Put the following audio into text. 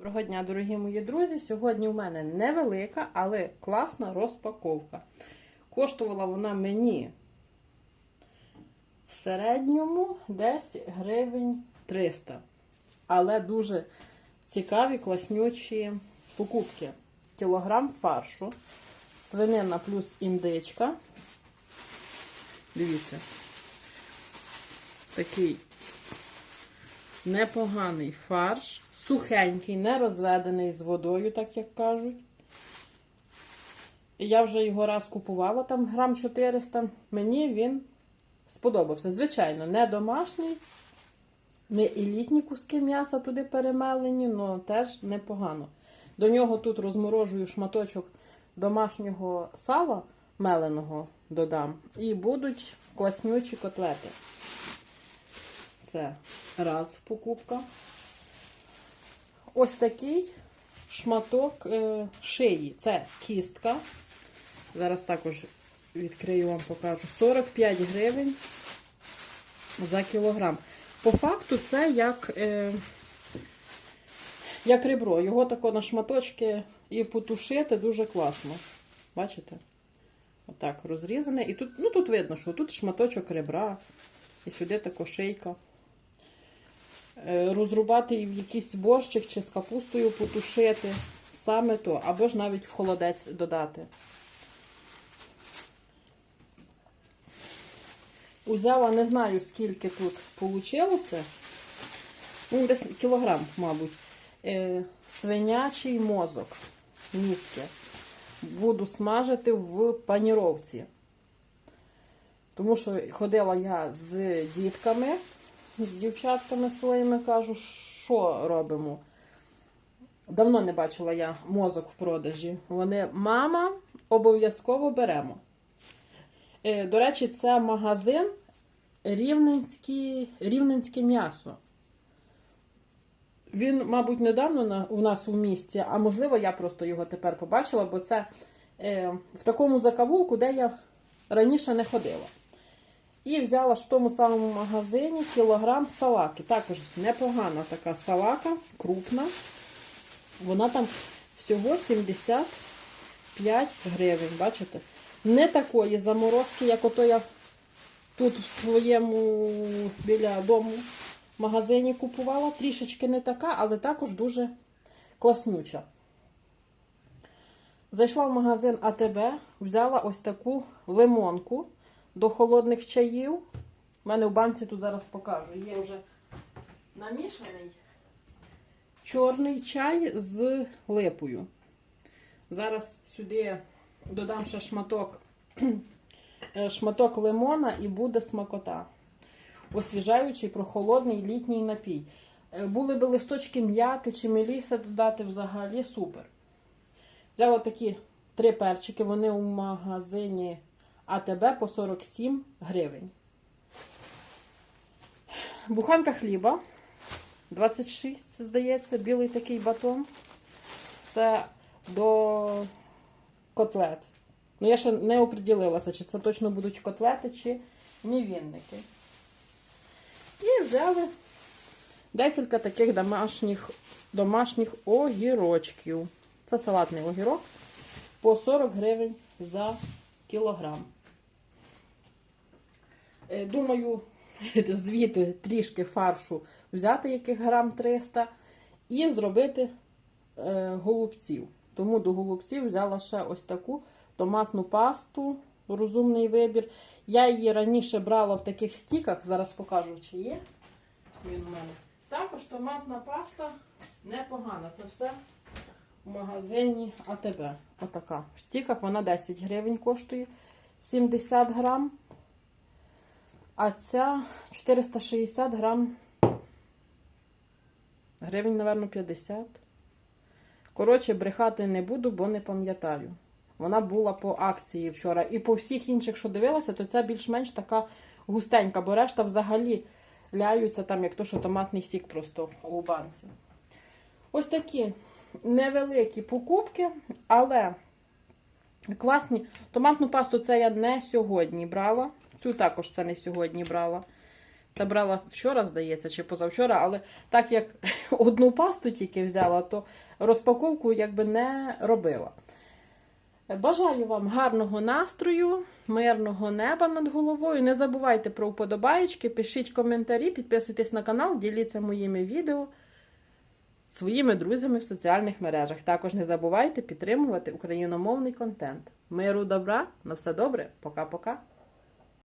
Доброго дня, дорогі мої друзі. Сьогодні у мене невелика, але класна розпаковка. Коштувала вона мені в середньому десь гривень 300. Але дуже цікаві, класнючі покупки. Кілограм фаршу, свинина плюс індичка. Дивіться, такий непоганий фарш, сухенький, не розведений з водою, так як кажуть. І Я вже його раз купувала, там грам 400. Мені він сподобався. Звичайно, не домашній, не елітні куски м'яса туди перемелені, але теж непогано. До нього тут розморожую шматочок домашнього сала меленого додам. І будуть класнючі котлети. Це раз покупка. Ось такий шматок е, шиї. Це кістка. Зараз також відкрию вам покажу. 45 гривень за кілограм. По факту, це як, е, як ребро. Його тако на шматочки і потушити дуже класно. Бачите? Отак розрізане. І тут, ну, тут видно, що тут шматочок ребра. І сюди тако шийка. Е, Розрубати і в якийсь борщик чи з капустою потушити. Саме то. Або ж навіть в холодець додати. Узяла, не знаю, скільки тут вийшло. Ну, десь кілограм, мабуть. Е, свинячий мозок. Міцке. Буду смажити в паніровці. Тому що ходила я з дітками, з дівчатками своїми, кажу, що робимо. Давно не бачила я мозок в продажі. Вони, мама, обов'язково беремо. Е, До речі, це магазин Рівненське, м'ясо. Він, мабуть, недавно у нас у місті, а можливо, я просто його тепер побачила, бо це е, в такому закавулку, де я раніше не ходила. І взяла ж в тому самому магазині кілограм салаки. Також непогана така салака, крупна. Вона там всього 75 гривень. Бачите? Не такої заморозки, як ото я тут в своєму біля дому магазині купувала. Трішечки не така, але також дуже класнюча. Зайшла в магазин АТБ, взяла ось таку лимонку до холодних чаїв. У мене в банці тут зараз покажу. Є вже намішаний чорний чай з липою. Зараз сюди додам ще шматок, е, шматок лимона і буде смакота. Освіжаючий прохолодний літній напій. Е, Були би листочки м'яти чи меліса додати взагалі супер. Взяла такі три перчики, вони у магазині АТБ по 47 гривень. Буханка хліба 26, здається, білий такий батон. Це до котлет. Ну, я ще не оприділилася, чи це точно будуть котлети, чи мівінники. І взяли декілька таких домашніх, домашніх огірочків. Це салатний огірок по 40 гривень за кілограм. Е, Думаю, звідти трішки фаршу взяти, яких грам 300, і зробити е, голубців. Тому до голубців взяла ще ось таку томатну пасту, розумний вибір. Я її раніше брала в таких стіках, зараз покажу, чи є. Він у мене. Також томатна паста непогана. Це все в магазині АТБ. Отака. В стіках вона 10 гривень коштує 70 грам. А ця 460 грам. Гривень, напевно, 50. Коротше, брехати не буду, бо не пам'ятаю. Вона була по акції вчора. І по всіх інших, що дивилася, то ця більш-менш така густенька, бо решта взагалі ляються там, як то, що томатний сік просто у банці. Ось такі невеликі покупки, але класні. Томатну пасту це я не сьогодні брала. Цю також це не сьогодні брала. Та брала вчора, здається, чи позавчора, але так як одну пасту тільки взяла, то розпаковку якби не робила. Бажаю вам гарного настрою, мирного неба над головою. Не забувайте про вподобаєчки, пишіть коментарі, підписуйтесь на канал, діліться моїми відео своїми друзями в соціальних мережах. Також не забувайте підтримувати україномовний контент. Миру, добра, на все добре, пока-пока.